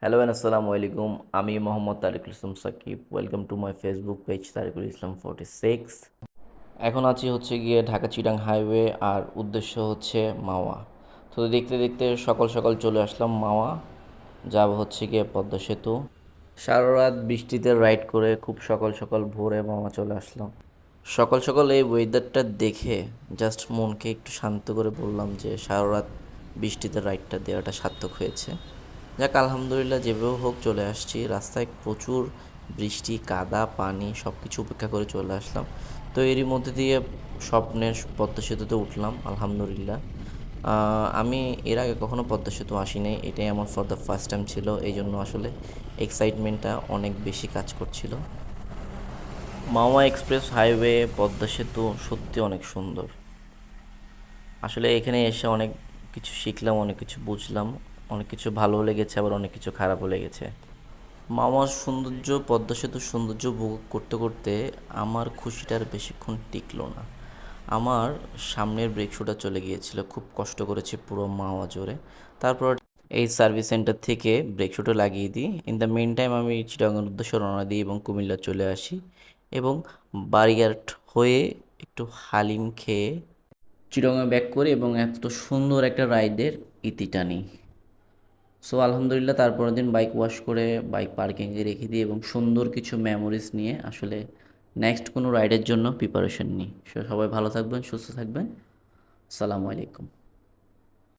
Hello আসসালামু আলাইকুম আমি Mohammad Tarikul Islam Sakib. Welcome to my Facebook page Tarikul Islam forty six এখন আছি হচ্ছে গিয়ে ঢাকা চিটাং হাইওয়ে আর উদ্দেশ্য হচ্ছে মাওয়া। তো দেখতে দেখতে সকাল সকাল চলে আসলাম মাওয়া। যাব হচ্ছে গিয়ে পদ্মা সেতু। সারা রাত বৃষ্টিতে রাইড করে খুব সকাল সকাল ভোরে মামা চলে আসলাম। সকাল সকাল এই ওয়েদারটা দেখে জাস্ট মনকে একটু শান্ত করে বললাম যে সারা রাত বৃষ্টিতে রাইডটা দেওয়াটা সার্থক হয়েছে। যাক, আলহামদুলিল্লাহ, যেভাবে হোক চলে আসছি। রাস্তায় প্রচুর বৃষ্টি, কাদা, পানি সব কিছু উপেক্ষা করে চলে আসলাম। তো এরই মধ্যে দিয়ে স্বপ্নের পদ্মা সেতুতে উঠলাম, আলহামদুলিল্লাহ। আমি এর আগে কখনো পদ্মা সেতু আসিনি। এটাই আমার ফর দ্য ফার্স্ট টাইম ছিল। এই জন্য আসলে এক্সাইটমেন্টটা অনেক বেশি কাজ করছিল। মাওয়া এক্সপ্রেস হাইওয়ে পদ্মা সেতু সত্যি অনেক সুন্দর। আসলে এখানে এসে অনেক কিছু শিখলাম অনেক কিছু বুঝলাম অনেক কিছু ভালো লেগেছে, আবার অনেক কিছু খারাপও লেগেছে। মামার সৌন্দর্য, পদ্মা সেতুর সৌন্দর্য উপভোগ করতে করতে আমার খুশিটার বেশিক্ষণ টিকলো না। আমার সামনের ব্রেক শুটা চলে গিয়েছিল, খুব কষ্ট করেছি পুরো মাওয়া জোরে। তারপর এই সার্ভিস সেন্টার থেকে ব্রেক শুটও লাগিয়ে দিই। ইন দ্য মেন টাইম আমি চিটাগাংয়ের উদ্দেশ্যে রওনা দিই এবং কুমিল্লা চলে আসি এবং বারিয়ার্ট হয়ে একটু হালিম খেয়ে চিরঙে ব্যাক করি এবং এত সুন্দর একটা রাইডের ইতি টানি সো আলহামদুলিল্লাহ, তারপরের দিন বাইক ওয়াশ করে বাইক পার্কিংয়ে রেখে দিই এবং সুন্দর কিছু মেমোরিজ নিয়ে আসলে নেক্সট কোনো রাইডের জন্য প্রিপারেশন নিই। সবাই ভালো থাকবেন, সুস্থ থাকবেন। সালামু আলাইকুম।